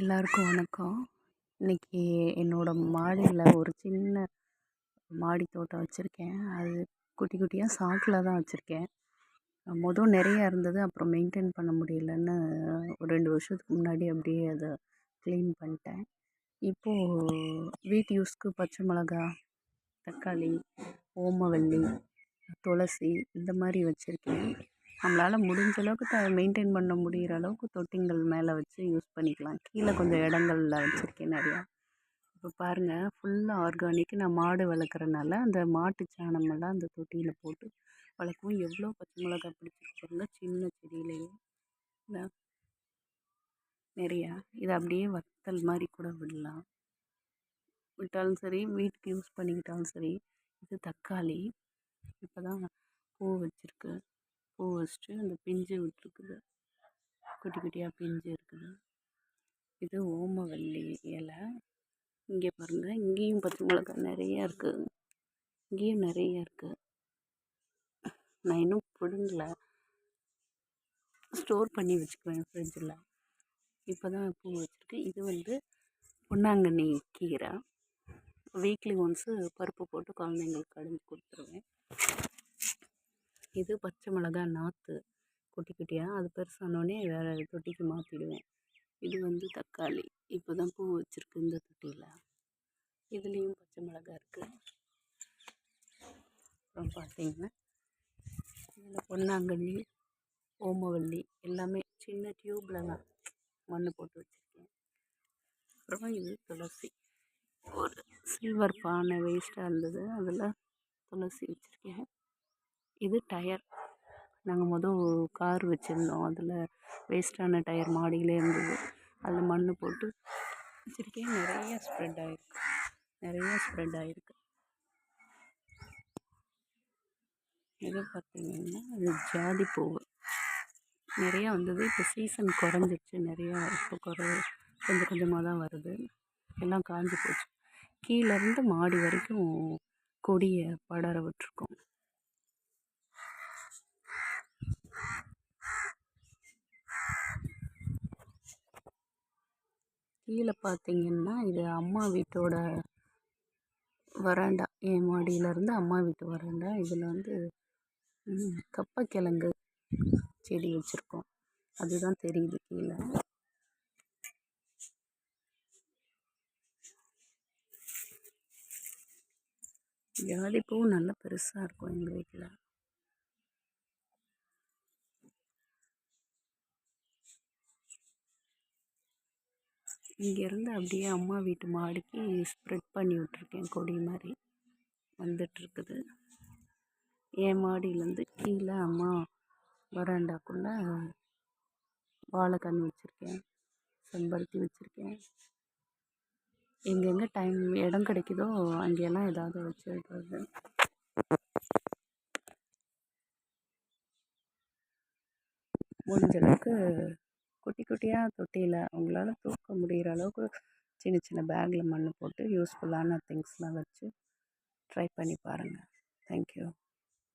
எல்லாருக்கும் வணக்கம். இன்றைக்கி என்னோடய மாடியில் ஒரு சின்ன மாடி தோட்டம் வச்சுருக்கேன். அது குட்டி குட்டியாக சாக்கில் தான் வச்சுருக்கேன். மொதல் நிறையா இருந்தது அப்புறம் மெயின்டைன் பண்ண முடியலன்னு ஒரு ரெண்டு வருஷத்துக்கு முன்னாடி அப்படியே அதை க்ளீன் பண்ணிட்டேன். இப்போது வீட்டு யூஸ்க்கு பச்சை மிளகா தக்காளி ஓமவல்லி துளசி இந்த மாதிரி வச்சுருக்கேன். நம்மளால் முடிஞ்ச அளவுக்கு த மெயின்டைன் பண்ண முடிகிற அளவுக்கு தொட்டிங்கள் மேலே வச்சு யூஸ் பண்ணிக்கலாம். கீழே கொஞ்சம் இடங்கள்ல வச்சுருக்கேன் நிறையா. இப்போ பாருங்கள் ஃபுல்லாக ஆர்கானிக் நான் மாடு வளர்க்குறனால அந்த மாட்டு சாணமெல்லாம் அந்த தொட்டியில் போட்டு வளர்க்கவும் எவ்வளோ பச்சை மிளகா பிடிச்சிருக்கு சின்ன செடியிலேயே. நிறையா. இதை அப்படியே வத்தல் மாதிரி கூட விடலாம். விட்டாலும் சரி வீட்டுக்கு யூஸ் பண்ணிக்கிட்டாலும் சரி இது தக்காளி. இப்போ தான் பூ வச்சுருக்கு. பூ வச்சுட்டு அந்த பிஞ்சு விட்ருக்குது குட்டி குட்டியாக பிஞ்சு இருக்குது. இது ஓமவல்லி இலை. இங்கே பாருங்கள் இங்கேயும் பச்சை மிளகா நிறையா இருக்குது இங்கேயும் நிறைய இருக்குது நான் இன்னும் பிடுங்கல. ஸ்டோர் பண்ணி வச்சுக்குவேன் ஃப்ரிட்ஜில். இப்போ தான் பூ வச்சுருக்கு இது வந்து பொன்னாங்கண்ணி கீரை. வீக்லி ஒன்ஸு பருப்பு போட்டு குழந்தைங்களுக்கு கடைஞ்சி கொடுத்துருவேன். இது பச்சை மிளகா நாற்று குட்டி குட்டியாக அது பெருசானோடனே வேறு தொட்டிக்கு மாற்றிடுவேன் இது வந்து தக்காளி. இப்போ தான் பூ வச்சுருக்கு இந்த தொட்டியில். இதுலேயும் பச்சை மிளகா இருக்குது அப்புறம் பார்த்திங்கன்னா இதில் பொன்னாங்கண்ணி ஓமவல்லி எல்லாமே சின்ன டியூப்பில் தான் மண் போட்டு வச்சுருக்கேன். அப்புறமா இது துளசி. ஒரு சில்வர் பானை வேஸ்ட்டாக இருந்தது. அதில் துளசி வச்சுருக்கேன். இது டயர். நாங்கள் மொதல் கார் வச்சுருந்தோம். அதில் வேஸ்ட்டான டயர் மாடியிலே இருந்தது. அதில் மண் போட்டு வச்சுருக்கேன் நிறைய ஸ்ப்ரெட் ஆகிருக்கு நிறைய ஸ்ப்ரெட் ஆகிருக்கு இது பார்த்திங்கன்னா அது ஜாதி பூவு. நிறையா வந்தது. இப்போ சீசன் குறைஞ்சிருச்சு. நிறையா இப்போ குறை கொஞ்சம் கொஞ்சமாக தான் வருது. எல்லாம் காஞ்சி போச்சு. கீழேருந்து மாடி வரைக்கும் கொடியை படர விட்டுருக்கோம். கீழே பார்த்தீங்கன்னா இது அம்மா வீட்டோட வராண்டா. என் மாடியிலேருந்து அம்மா வீட்டு வராண்டா. இதில் வந்து கப்பக்கிழங்கு செடி வச்சுருக்கோம். அதுதான் தெரியுது கீழே. ஜாதிப்பூவும் நல்லா பெருசாக இருக்கும் எங்கள் வீட்டில். இங்கேருந்து அப்படியே அம்மா வீட்டு மாடிக்கு ஸ்ப்ரெட் பண்ணி விட்ருக்கேன் கொடி மாதிரி வந்துட்டுருக்குது. என் மாடியிலேருந்து கீழே அம்மா வராண்டாக்குள்ளே வாழைக்கன்று வச்சுருக்கேன் செம்பருத்தி வச்சுருக்கேன். எங்கெங்கே டைம் இடம் கிடைக்குதோ அங்கெல்லாம் ஏதாவது வச்சு விடுறது. குட்டி குட்டியாக தொட்டியில் அவங்களால தூக்க முடிகிற அளவுக்கு சின்ன சின்ன பேக்கில் மண் போட்டு யூஸ்ஃபுல்லான திங்ஸ்லாம் வச்சு ட்ரை பண்ணி பாருங்கள் தேங்க்யூ